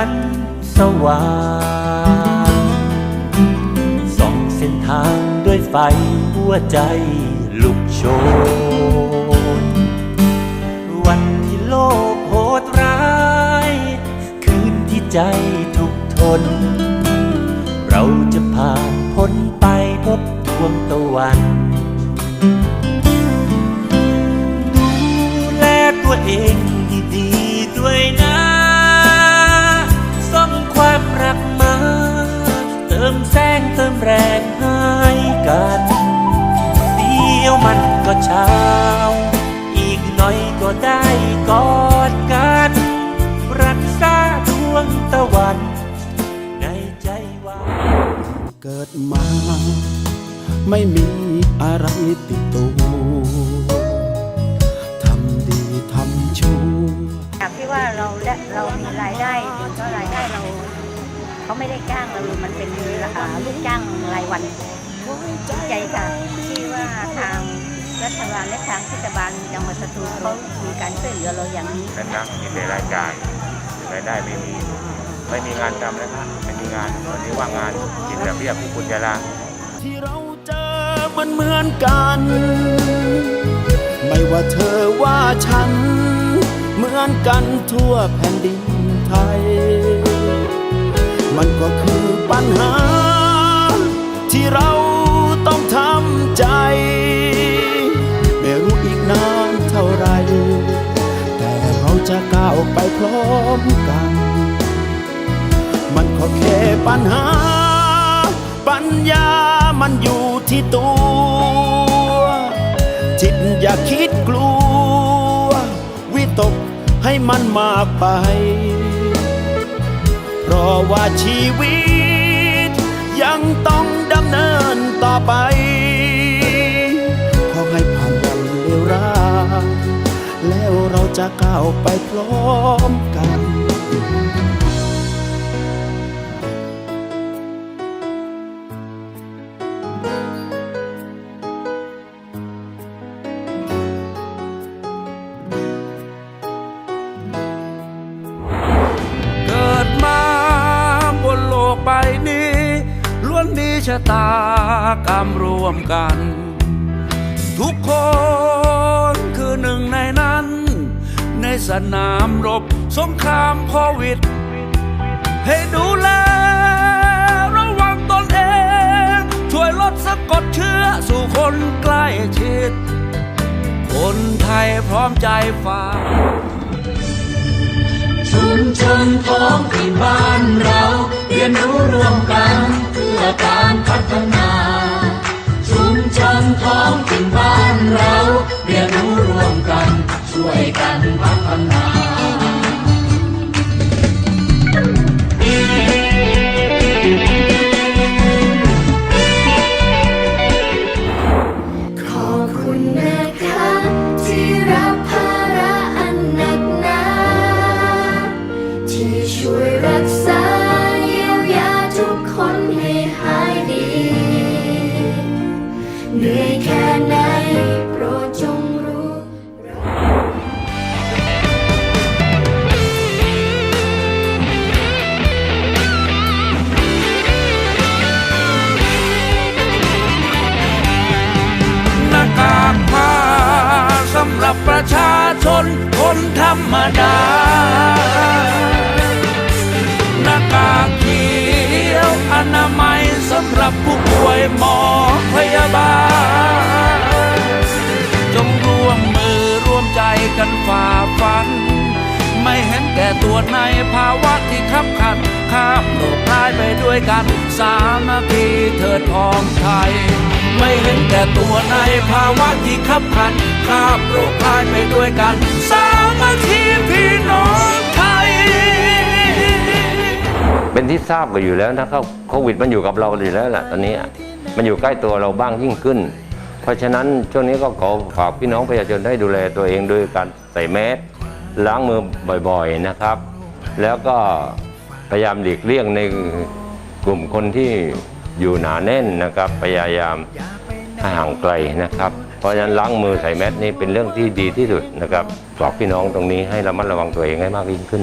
มันสว่างส่องเส้นทางด้วยไฟหัวใจลุกโชน วันที่โลกโหดร้าย คืนที่ใจทุกทน เราจะผ่านพ้น มันก็เช้า อีกหน่อยก็ได้กอดกัน รักษาดวงตะวัน ในใจว่าเกิดมา ไม่มีอะไรติดตัวทำดีทำชั่วจากที่ว่าเราและเรามีรายได้ก็รายได้เรา เขาไม่ได้จ้างเรามันเป็นราคาลูกจ้างรายวัน ดีใจค่ะที่ว่าทางรัฐบาลและทางเทศบาลจังหวัดสตูลเขามีการช่วยเหลือเราอย่างนี้นั้นนะมีแต่รายจ่ายรายได้ไม่มี ไม่มีงานทำนะครับไม่มีงานวันนี้ว่างงานกินแต่เบี้ยผู้คุณจะลาที่เราเจอมันเหมือนกัน ไม่ว่าเธอว่าฉัน เหมือนกันทั่วแผ่นดินไทย มันก็คือปัญหาที่เรา จะก้าวไปพร้อมกัน มันก็แค่ปัญหา ปัญญามันอยู่ที่ตัว จิตอย่าคิดกลัว วิตกให้มันมากไป เพราะว่าชีวิต จะก้าวไปพร้อมกันเกิดมาบนโลกใบนี้ล้วนมีชะตากรรมรวมกัน ทุกคนคือหนึ่งใน สนามรบ สงครามโควิด ให้ดูแล ระวังตนเอง ช่วยลดสะกดเชื้อสู่คนใกล้ชิด คนไทยพร้อมใจฝ่าชุมชนท้องถิ่นบ้านเรา เรียนรู้ร่วมกัน เพื่อการพัฒนา ชุมชนท้องถิ่ วยรักษาเยียวยาทุกคนให้หายดี เหนื่อยแค่ไหนโปรดจงรู้หน้ากากผ้าสำหรับประชาชนคนธรรมดา รับผู้ป่วยหมอพยาบาล จงร่วมมือร่วมใจกันฝ่าฟัน ไม่เห็นแก่ตัวในภาวะที่ขับขัน ข้ามโลกร้ายไปด้วยกัน สามัคคีเถิดทองไทย ไม่เห็นแก่ตัวในภาวะที่ขับขัน ข้ามโลกร้ายไปด้วยกันสา เป็นที่ทราบกันอยู่แล้วนะครับโควิดมันอยู่กับเราอยู่แล้วแหละตอนนี้มันอยู่ใกล้ตัวเราบ้างยิ่งขึ้น เพราะฉะนั้นช่วงนี้ก็ขอฝากพี่น้องประชาชนให้ดูแลตัวเองด้วยการใส่แมสล้างมือบ่อยๆนะครับ แล้วก็พยายามหลีกเลี่ยงในกลุ่มคนที่อยู่หนาแน่นนะครับ พยายามให้ห่างไกลนะครับ เพราะฉะนั้นล้างมือใส่แมสนี่เป็นเรื่องที่ดีที่สุดนะครับฝากพี่น้องตรงนี้ให้ระมัดระวังตัวเองให้มากยิ่งขึ้น